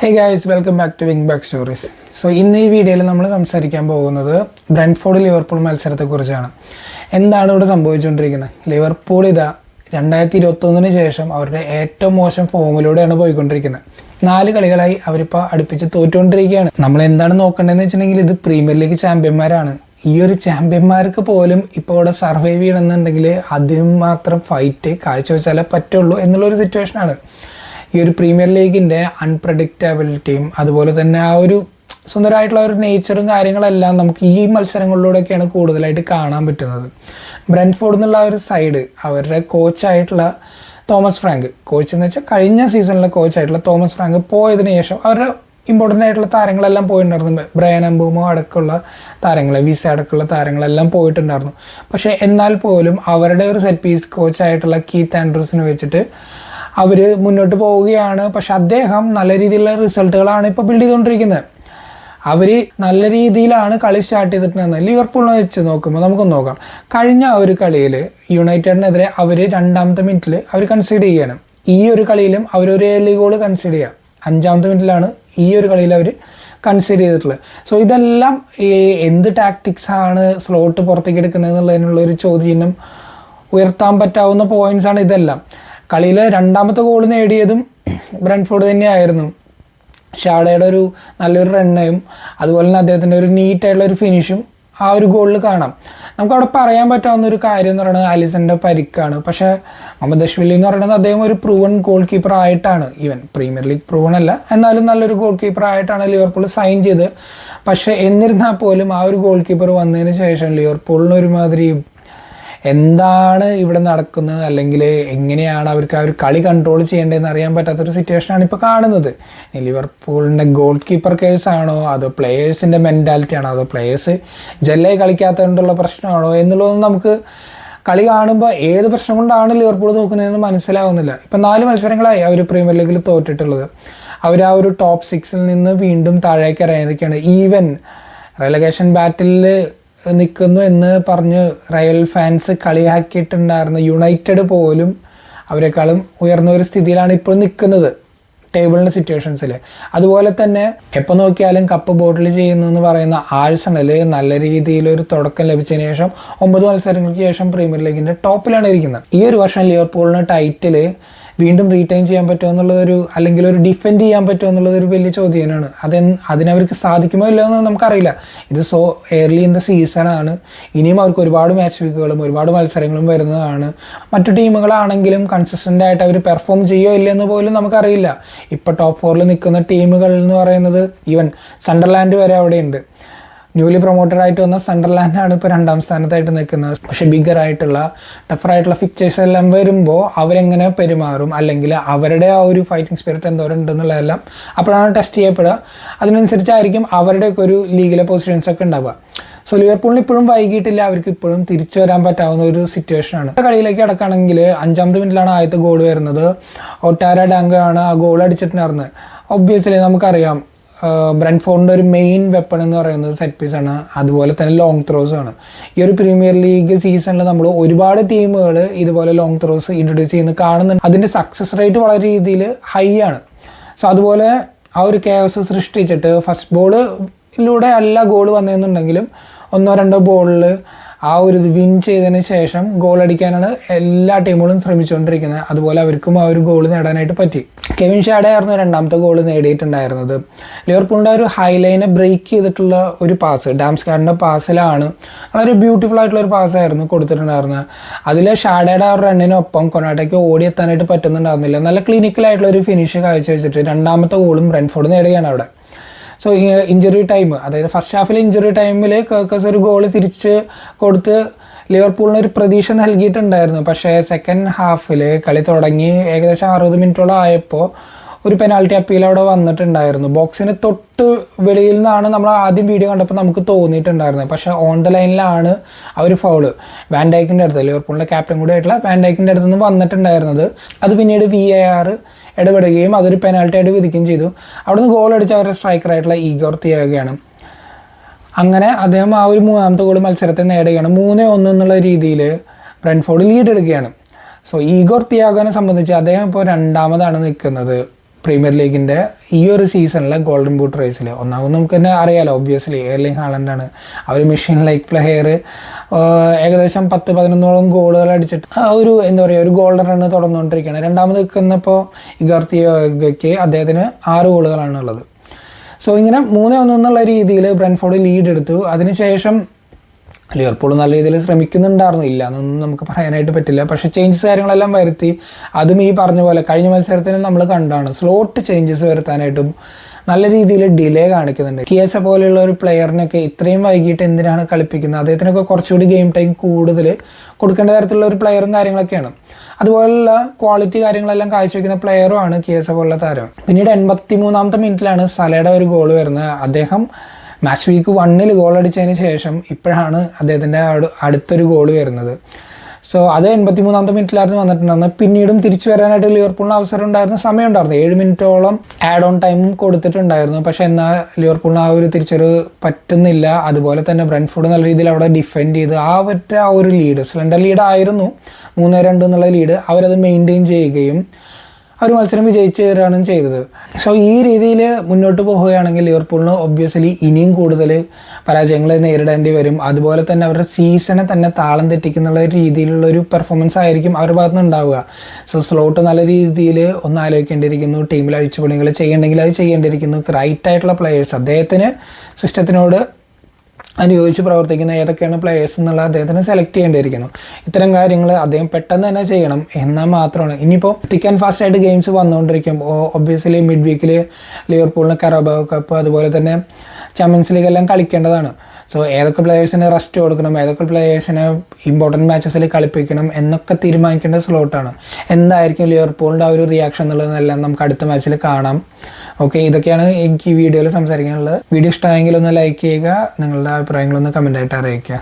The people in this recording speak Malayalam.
Hey guys welcome back to wing back stories so ഇന്ന് ഈ വീഡിയോയിൽ നമ്മൾ സംസാരിക്കാൻ പോകുന്നത് ബ്രൻഫോർഡ് ലിവർപൂൾ മത്സരത്തെക്കുറിച്ചാണ്. എന്താണ് ഇവിടെ സംഭവിച്ചുകൊണ്ടിരിക്കുന്നത്? ലിവർപൂൾ ഇതാ രണ്ടായിരത്തി ഇരുപത്തൊന്നിന് ശേഷം അവരുടെ ഏറ്റവും മോശം ഫോമിലൂടെയാണ് പോയിക്കൊണ്ടിരിക്കുന്നത്. നാല് കളികളായി അവരിപ്പോൾ അടുപ്പിച്ച് തോറ്റുകൊണ്ടിരിക്കുകയാണ്. നമ്മൾ എന്താണ് നോക്കേണ്ടതെന്ന് വെച്ചിട്ടുണ്ടെങ്കിൽ ഇത് പ്രീമിയർ ലീഗ് ചാമ്പ്യന്മാരാണ്. ഈ ഒരു ചാമ്പ്യന്മാർക്ക് പോലും ഇപ്പോൾ ഇവിടെ സർവൈവ് ചെയ്യണമെന്നുണ്ടെങ്കിൽ അതിനും മാത്രം ഫൈറ്റ് കാഴ്ചവെച്ചാലേ പറ്റുള്ളൂ എന്നുള്ളൊരു സിറ്റുവേഷനാണ് ഈ ഒരു പ്രീമിയർ ലീഗിന്റെ അൺപ്രഡിക്റ്റബിലിറ്റിയും അതുപോലെ തന്നെ ആ ഒരു സുന്ദരമായിട്ടുള്ള ഒരു നേച്ചറും കാര്യങ്ങളെല്ലാം നമുക്ക് ഈ മത്സരങ്ങളിലൂടെയൊക്കെയാണ് കൂടുതലായിട്ട് കാണാൻ പറ്റുന്നത്. ബ്രൻഫോർഡ് എന്നുള്ള ഒരു സൈഡ് അവരുടെ കോച്ചായിട്ടുള്ള തോമസ് ഫ്രാങ്ക് കോച്ച് എന്ന് വെച്ചാൽ കഴിഞ്ഞ സീസണിലെ കോച്ചായിട്ടുള്ള തോമസ് ഫ്രാങ്ക് പോയതിനു ശേഷം അവരുടെ ഇമ്പോർട്ടന്റ് ആയിട്ടുള്ള താരങ്ങളെല്ലാം പോയിട്ടുണ്ടായിരുന്നു. ബ്രയൻ അംബൂമോ അടക്കമുള്ള താരങ്ങൾ വിസ അടക്കമുള്ള താരങ്ങളെല്ലാം പോയിട്ടുണ്ടായിരുന്നു. പക്ഷേ എന്നാൽ പോലും അവരുടെ ഒരു സെറ്റ് പീസ് കോച്ചായിട്ടുള്ള കീത്ത് ആൻഡ്രൂസിനെ വെച്ചിട്ട് അവർ മുന്നോട്ട് പോവുകയാണ്. പക്ഷെ അദ്ദേഹം നല്ല രീതിയിലുള്ള റിസൾട്ടുകളാണ് ഇപ്പോൾ ബിൽഡ് ചെയ്തുകൊണ്ടിരിക്കുന്നത്. അവർ നല്ല രീതിയിലാണ് കളി സ്റ്റാർട്ട് ചെയ്തിട്ടുണ്ടെന്ന് ലിവർപൂളിനെ വെച്ച് നോക്കുമ്പോൾ നമുക്കൊന്ന് നോക്കാം. കഴിഞ്ഞ ഒരു കളിയിൽ യുണൈറ്റഡിനെതിരെ അവർ രണ്ടാമത്തെ മിനിറ്റിൽ അവർ കൺസിഡർ ചെയ്യുകയാണ്. ഈ ഒരു കളിയിലും അവരൊരു ഏർലി ഗോൾ കൺസിഡർ ചെയ്യുക. അഞ്ചാമത്തെ മിനിറ്റിലാണ് ഈ ഒരു കളിയിൽ അവർ കൺസിഡർ ചെയ്തിട്ടുള്ളത്. സോ ഇതെല്ലാം ഈ എന്ത് ടാക്ടിക്സ് ആണ് സ്ലോട്ട് പുറത്തേക്ക് എടുക്കുന്നത് എന്നുള്ളതിനുള്ള ഒരു ചോദ്യം ഉയർത്താൻ പറ്റാവുന്ന പോയിന്റ്സ് ആണ് ഇതെല്ലാം. കളിയിൽ രണ്ടാമത്തെ ഗോൾ നേടിയതും ബ്രൻഫോർഡ് തന്നെയായിരുന്നു. ഷാഡയുടെ ഒരു നല്ലൊരു റണ്ണയും അതുപോലെ തന്നെ അദ്ദേഹത്തിന്റെ ഒരു നീറ്റായിട്ടുള്ള ഒരു ഫിനിഷും ആ ഒരു ഗോളിൽ കാണാം. നമുക്ക് അവിടെ പറയാൻ പറ്റാവുന്ന ഒരു കാര്യം എന്ന് പറയുന്നത് അലിസന്റെ പരിക്കാണ്. പക്ഷേ മുഹമ്മദ് അഷ്വലി എന്ന് പറയുന്നത് അദ്ദേഹം ഒരു പ്രൂവൺ ഗോൾ കീപ്പർ ആയിട്ടാണ്. ഈവൻ പ്രീമിയർ ലീഗ് പ്രൂവൺ അല്ല. എന്നാലും നല്ലൊരു ഗോൾ കീപ്പർ ആയിട്ടാണ് ലിവർപൂൾ സൈൻ ചെയ്ത്. പക്ഷേ എന്നിരുന്നാൽ പോലും ആ ഒരു ഗോൾ കീപ്പർ വന്നതിന് ശേഷം ലിവർപൂളിന് ഒരുമാതിരി എന്താണ് ഇവിടെ നടക്കുന്നത്? അല്ലെങ്കിൽ എങ്ങനെയാണ് അവർക്ക് ആ ഒരു കളി കൺട്രോൾ ചെയ്യേണ്ടതെന്ന് അറിയാൻ പറ്റാത്തൊരു സിറ്റുവേഷനാണ് ഇപ്പോൾ കാണുന്നത്. ലിവർപൂളിന്റെ ഗോൾ കീപ്പർ കേസ് ആണോ? അതോ പ്ലേയേഴ്സിന്റെ മെന്റാലിറ്റി ആണോ? അതോ പ്ലെയേഴ്സ് ജെല്ലേ കളിക്കാത്തതുകൊണ്ടുള്ള പ്രശ്നമാണോ? എന്നുള്ളതൊന്നും നമുക്ക് കളി കാണുമ്പോൾ ഏത് പ്രശ്നം കൊണ്ടാണ് ലിവർപൂൾ നോക്കുന്നതെന്ന് മനസ്സിലാവുന്നില്ല. ഇപ്പം നാല് മത്സരങ്ങളായി അവർ പ്രീമിയർ ലീഗിൽ തോറ്റിട്ടുള്ളത്. അവർ ആ ഒരു ടോപ്പ് സിക്സിൽ നിന്ന് വീണ്ടും താഴേക്ക് ഇറങ്ങിയിരിക്കുകയാണ്. ഈവൻ റെലഗേഷൻ ബാറ്റിൽ നിൽക്കുന്നു എന്ന് പറഞ്ഞ് റയൽ ഫാൻസ് കളിയാക്കിയിട്ടുണ്ടായിരുന്ന യുണൈറ്റഡ് പോലും അവരെക്കാളും ഉയർന്ന ഒരു സ്ഥിതിയിലാണ് ഇപ്പോൾ നിൽക്കുന്നത് ടേബിളിന്റെ സിറ്റുവേഷൻസിൽ. അതുപോലെ തന്നെ എപ്പോൾ നോക്കിയാലും കപ്പ് ബോട്ടിൽ ചെയ്യുന്നു എന്ന് പറയുന്ന ആഴ്സണൽ നല്ല രീതിയിൽ ഒരു തുടക്കം ലഭിച്ചതിന് ശേഷം ഒമ്പത് മത്സരങ്ങൾക്ക് ശേഷം പ്രീമിയർ ലീഗിന്റെ ടോപ്പിലാണ് ഇരിക്കുന്നത്. ഈ ഒരു വർഷം ലിവർപൂളിന് ടൈറ്റിൽ വീണ്ടും റീറ്റൈൻ ചെയ്യാൻ പറ്റുമോ എന്നുള്ളതൊരു അല്ലെങ്കിൽ ഒരു ഡിഫെൻഡ് ചെയ്യാൻ പറ്റുമോ എന്നുള്ളത് ഒരു വലിയ ചോദ്യമാണ് അത് അതിനവർക്ക് സാധിക്കുമോ ഇല്ലയോ എന്ന് നമുക്കറിയില്ല. ഇത് സോ എയർലി ഇൻ ദ സീസണാണ് ഇനിയും അവർക്ക് ഒരുപാട് മാച്ച് വീക്കുകളും ഒരുപാട് മത്സരങ്ങളും വരുന്നതാണ്. മറ്റു ടീമുകളാണെങ്കിലും കൺസിസ്റ്റന്റ് ആയിട്ട് അവർ പെർഫോം ചെയ്യോ ഇല്ലെന്ന് പോലും നമുക്കറിയില്ല. ഇപ്പോൾ ടോപ്പ് ഫോറിൽ നിൽക്കുന്ന ടീമുകൾ എന്ന് പറയുന്നത് ഈവൻ സണ്ടർലാൻഡ് വരെ അവിടെയുണ്ട്. ന്യൂലി പ്രൊമോട്ടഡ് ആയിട്ട് വന്ന സണ്ടർലാൻഡാണ് ഇപ്പോൾ രണ്ടാം സ്ഥാനത്തായിട്ട് നിൽക്കുന്നത്. പക്ഷെ ബിഗർ ആയിട്ടുള്ള ടഫറായിട്ടുള്ള ഫിക്ചേഴ്സ് എല്ലാം വരുമ്പോൾ അവരെങ്ങനെ പെരുമാറും? അല്ലെങ്കിൽ അവരുടെ ആ ഒരു ഫൈറ്റിംഗ് സ്പിരിറ്റ് എന്തോരം ഉണ്ടെന്നുള്ളതെല്ലാം അപ്പോഴാണ് ടെസ്റ്റ് ചെയ്യപ്പെടുക. അതിനനുസരിച്ചായിരിക്കും അവരുടെയൊക്കെ ഒരു ലീഗിലെ പൊസിഷൻസ് ഒക്കെ ഉണ്ടാവുക. സോ ലിവർപൂളിന് ഇപ്പോഴും വൈകിട്ടില്ല അവർക്ക് ഇപ്പോഴും തിരിച്ചു വരാൻ പറ്റാവുന്ന ഒരു സിറ്റുവേഷനാണ് കളിയിലേക്ക് അടക്കുകയാണെങ്കിൽ അഞ്ചാമത്തെ മിനിറ്റിലാണ് ആദ്യത്തെ ഗോൾ വരുന്നത്. ഒട്ടാര ഡാങ്കാണ് ആ ഗോൾ അടിച്ചിട്ടുണ്ടായിരുന്നത് ഒബ്വിയസ്ലി നമുക്കറിയാം ബ്രൻഫോണിന്റെ ഒരു മെയിൻ വെപ്പൺ എന്ന് പറയുന്നത് സെറ്റ് പീസ് ആണ്. അതുപോലെ തന്നെ ലോങ് ത്രോസ് ആണ്. ഈ ഒരു പ്രീമിയർ ലീഗ് സീസണിൽ നമ്മൾ ഒരുപാട് ടീമുകൾ ഇതുപോലെ ലോങ് ത്രോസ് ഇൻട്രൊഡ്യൂസ് ചെയ്യുന്ന കാണുന്നുണ്ട്. അതിന്റെ സക്സസ് റേറ്റ് വളരെ രീതിയിൽ ഹൈ ആണ്. സോ അതുപോലെ ആ ഒരു കേസ് സൃഷ്ടിച്ചിട്ട് ഫസ്റ്റ് ബോളിലൂടെ അല്ല ഗോൾ വന്നതെന്നുണ്ടെങ്കിലും ഒന്നോ രണ്ടോ ബോളിൽ ആ ഒരു ഇത് വിൻ ചെയ്തതിന് ശേഷം ഗോൾ അടിക്കാനാണ് എല്ലാ ടീമുകളും ശ്രമിച്ചുകൊണ്ടിരിക്കുന്നത്. അതുപോലെ അവർക്കും ആ ഒരു ഗോൾ നേടാനായിട്ട് പറ്റി. കെവിൻ ഷാഡേ ആയിരുന്നു രണ്ടാമത്തെ ഗോൾ നേടിയിട്ടുണ്ടായിരുന്നത്. ലിവർപൂളിന്റെ ഒരു ഹൈലൈനെ ബ്രേക്ക് ചെയ്തിട്ടുള്ള ഒരു പാസ് ഡാംസ്കാറിന്റെ പാസിലാണ് വളരെ ബ്യൂട്ടിഫുൾ ആയിട്ടുള്ള ഒരു പാസ്സായിരുന്നു കൊടുത്തിട്ടുണ്ടായിരുന്നത്. അതിൽ ഷാഡയുടെ ആ റണ്ണിനൊപ്പം കൊനാട്ടയ്ക്ക് ഓടിയെത്താനായിട്ട് പറ്റുന്നുണ്ടായിരുന്നില്ല. നല്ല ക്ലിനിക്കലായിട്ടുള്ള ഒരു ഫിനിഷ് കാഴ്ച വെച്ചിട്ട് രണ്ടാമത്തെ ഗോളും റൺഫോർഡ് നേടുകയാണ് അവിടെ. സോ ഇഞ്ചുറി ടൈം അതായത് ഫസ്റ്റ് ഹാഫിലെ ഇഞ്ചുറി ടൈമിൽ കേക്കസ് ഒരു ഗോൾ തിരിച്ച് കൊടുത്ത് ലിവർപൂളിന് ഒരു പ്രതീക്ഷ നൽകിയിട്ടുണ്ടായിരുന്നു. പക്ഷേ സെക്കൻഡ് ഹാഫിൽ കളി തുടങ്ങി ഏകദേശം അറുപത് മിനിറ്റോളം ആയപ്പോൾ ഒരു പെനാൽറ്റി അപ്പീൽ അവിടെ വന്നിട്ടുണ്ടായിരുന്നു. ബോക്സിന് തൊട്ട് വെളിയിൽ നിന്നാണ് നമ്മൾ ആദ്യം വീഡിയോ കണ്ടപ്പോൾ നമുക്ക് തോന്നിയിട്ടുണ്ടായിരുന്നത്. പക്ഷേ ഓൺ ദ ലൈനിലാണ് ആ ഒരു ഫൗൾ വാൻഡൈക്കിന്റെ അടുത്ത് ലിവർപൂളിന്റെ ക്യാപ്റ്റൻ കൂടി ആയിട്ടുള്ള വാൻഡൈക്കിന്റെ അടുത്ത് നിന്ന് വന്നിട്ടുണ്ടായിരുന്നത്. അത് പിന്നീട് വി എ ആർ ഇടപെടുകയും അതൊരു പെനാൽറ്റി ആയിട്ട് വിധിക്കുകയും ചെയ്തു. അവിടുന്ന് ഗോൾ അടിച്ച അവരുടെ സ്ട്രൈക്കറായിട്ടുള്ള ഈഗോർ തിയാകുകയാണ് അങ്ങനെ അദ്ദേഹം ആ ഒരു മൂന്നാമത്തെ ഗോൾ മത്സരത്തെ നേടുകയാണ്. മൂന്ന് ഒന്ന് എന്നുള്ള രീതിയിൽ ബ്രൻഫോർഡ് ലീഡ് എടുക്കുകയാണ്. സോ ഈഗോർ തിയാഗോനെ സംബന്ധിച്ച് അദ്ദേഹം ഇപ്പോൾ രണ്ടാമതാണ് നിൽക്കുന്നത്. പ്രീമിയർ ലീഗിന്റെ ഈ ഒരു സീസണിലെ ഗോൾഡൻ ബൂട്ട് റേസിൽ ഒന്നാമത് നമുക്ക് തന്നെ അറിയാലോ ഒബ്വിയസ്ലി എയർലിംഗ് ഹാളൻഡാണ് അവർ മെഷീൻ ലൈക്ക് പ്ലെയർ ഏകദേശം പത്ത് പതിനൊന്നോളം ഗോളുകൾ അടിച്ചിട്ട് ഒരു എന്താ പറയുക ഒരു ഗോൾഡൻ റണ്ണ് തുടർന്നുകൊണ്ടിരിക്കുകയാണ്. രണ്ടാമത് നിൽക്കുന്നപ്പോൾ ഇഗർത്തിയോയ്ക്ക് അദ്ദേഹത്തിന് ആറ് ഗോളുകളാണ് ഉള്ളത്. സോ ഇങ്ങനെ മൂന്ന് ഒന്നുള്ള രീതിയിൽ ബ്രൻഫോർഡ് ലീഡ് എടുത്തു. അതിനുശേഷം ലിവർപൂൾ നല്ല രീതിയിൽ ശ്രമിക്കുന്നുണ്ടായിരുന്നു. ഇല്ല എന്നൊന്നും നമുക്ക് പറയാനായിട്ട് പറ്റില്ല. പക്ഷേ ചേഞ്ചസ് കാര്യങ്ങളെല്ലാം വരുത്തി. അതും ഈ പറഞ്ഞ പോലെ കഴിഞ്ഞ മത്സരത്തിന് നമ്മൾ കണ്ടാണ്. സ്ലോട്ട് ചേഞ്ചസ് വരുത്താനായിട്ടും നല്ല രീതിയിൽ ഡിലേ കാണിക്കുന്നുണ്ട്. കിയസ പോലെയുള്ള ഒരു പ്ലെയറിനൊക്കെ ഇത്രയും വൈകിട്ട് എന്തിനാണ് കളിപ്പിക്കുന്നത്? അദ്ദേഹത്തിനൊക്കെ കുറച്ചുകൂടി ഗെയിം ടൈം കൂടുതൽ കൊടുക്കേണ്ട തരത്തിലുള്ള ഒരു പ്ലെയറും കാര്യങ്ങളൊക്കെയാണ്. അതുപോലുള്ള ക്വാളിറ്റി കാര്യങ്ങളെല്ലാം കാഴ്ചവെക്കുന്ന പ്ലെയറുമാണ് കിയസ പോലുള്ള താരം. പിന്നീട് എൺപത്തി മൂന്നാമത്തെ മിനിറ്റിലാണ് സലയുടെ ഒരു ഗോൾ വരുന്നത്. അദ്ദേഹം മാച്ച് വീക്ക് വണ്ണിൽ ഗോൾ അടിച്ചതിന് ശേഷം ഇപ്പോഴാണ് അദ്ദേഹത്തിന്റെ അടുത്തൊരു ഗോൾ വരുന്നത്. സോ അത് എൺപത്തി മൂന്നാമത്തെ മിനിറ്റിലായിരുന്നു വന്നിട്ടുണ്ടായിരുന്നത്. പിന്നീടും തിരിച്ചു വരാനായിട്ട് ലിവർപൂളിന് അവസരം ഉണ്ടായിരുന്ന സമയം ഉണ്ടായിരുന്നു ഏഴ് മിനിറ്റോളം ആഡ് ഓൺ ടൈം കൊടുത്തിട്ടുണ്ടായിരുന്നു. പക്ഷെ എന്നാൽ ലിവർപൂളിന് ആ ഒരു തിരിച്ചൊരു പറ്റുന്നില്ല. അതുപോലെ തന്നെ ബ്രൻഫോർഡ് നല്ല രീതിയിൽ അവിടെ ഡിഫെൻഡ് ചെയ്ത്. ആ ഒറ്റ ആ ഒരു ലീഡ് സ്ലണ്ടർ ലീഡ് ആയിരുന്നു. മൂന്ന് രണ്ട് എന്നുള്ള ലീഡ് അവരത് മെയിന്റെയിൻ ചെയ്യുകയും ഒരു മത്സരം വിജയിച്ചു കയറുകയാണ് ചെയ്തത്. സോ ഈ രീതിയിൽ മുന്നോട്ട് പോവുകയാണെങ്കിൽ ലിവർപൂളിന് ഒബ്വിയസ്ലി ഇനിയും കൂടുതൽ പരാജയങ്ങൾ നേരിടേണ്ടി വരും. അതുപോലെ തന്നെ അവരുടെ സീസണെ തന്നെ താളം തെറ്റിക്കുന്നുള്ള രീതിയിലുള്ള ഒരു പെർഫോമൻസ് ആയിരിക്കും അവരുടെ ഭാഗത്ത് നിന്ന് ഉണ്ടാവുക. സോ സ്ലോട്ട് നല്ല രീതിയിൽ ഒന്ന് ആലോചിക്കേണ്ടിയിരിക്കുന്നു. ടീമിൽ അഴിച്ചുപണികൾ ചെയ്യേണ്ടെങ്കിൽ അത് ചെയ്യേണ്ടിയിരിക്കുന്നു. റൈറ്റ് ആയിട്ടുള്ള പ്ലെയേഴ്സ് അദ്ദേഹത്തിന് സിസ്റ്റത്തിനോട് അനുയോജിച്ച് പ്രവർത്തിക്കുന്ന ഏതൊക്കെയാണ് പ്ലെയേഴ്സ് എന്നുള്ള അദ്ദേഹത്തിന് സെലക്ട് ചെയ്യേണ്ടിയിരിക്കുന്നു. ഇത്തരം കാര്യങ്ങൾ അദ്ദേഹം പെട്ടെന്ന് തന്നെ ചെയ്യണം. എന്നാൽ മാത്രമാണ്. ഇനിയിപ്പോൾ തിക്ക് ആൻഡ് ഫാസ്റ്റ് ആയിട്ട് ഗെയിംസ് വന്നുകൊണ്ടിരിക്കും. ഒബ്വിയസ്ലി മിഡ് വീക്കിൽ ലിവർപൂളിന് കറോബോ കപ്പ് അതുപോലെ തന്നെ ചാമ്പ്യൻസ് ലീഗ് എല്ലാം കളിക്കേണ്ടതാണ്. സോ ഏതൊക്കെ പ്ലെയേഴ്സിന് റെസ്റ്റ് കൊടുക്കണം ഏതൊക്കെ പ്ലെയേഴ്സിനെ ഇമ്പോർട്ടന്റ് മാച്ചസിൽ കളിപ്പിക്കണം എന്നൊക്കെ തീരുമാനിക്കേണ്ട സ്ലോട്ടാണ് എന്തായിരിക്കും ലിവർപൂളിന്റെ ആ ഒരു റിയാക്ഷൻ എന്നുള്ളതെല്ലാം നമുക്ക് അടുത്ത മാച്ചിൽ കാണാം. ഓക്കെ ഇതൊക്കെയാണ് എനിക്ക് ഈ വീഡിയോയിൽ സംസാരിക്കാനുള്ളത്. വീഡിയോ ഇഷ്ടമായെങ്കിൽ ഒന്ന് ലൈക്ക് ചെയ്യുക നിങ്ങളുടെ അഭിപ്രായങ്ങളൊന്ന് കമന്റായിട്ട് അറിയിക്കുക.